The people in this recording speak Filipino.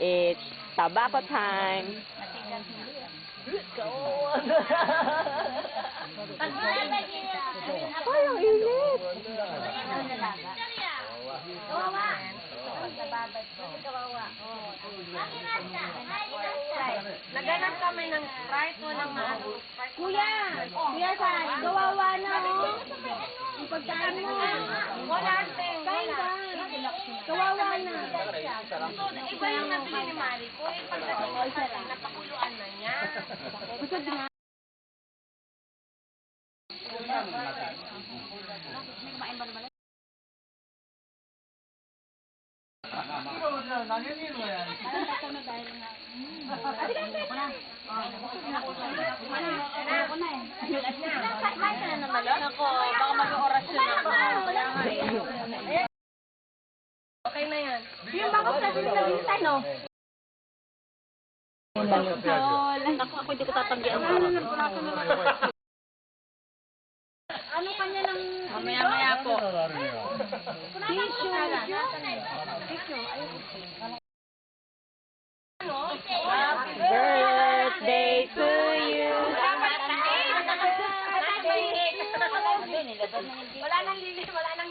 It's tobacco time. Parang init. Kawawa. Kawawa. Naganap kami ng Sprite, walang maano. Kuya! Kuya San, kawawa Iba yung nabili ni Mari ko. Yung pagdating ko atin, napakuluan na niya. Gusto nga. Ako, baka mag-orasyon ako. Wala nga eh. Okay na yan. Yung bakit kasi nag-intay, no? Ako, ako hindi ko tatanggihan. Ano kanya ng... Mamaya-maya po. Tissue. Tissue. Happy birthday to you. Wala nang lili, wala nang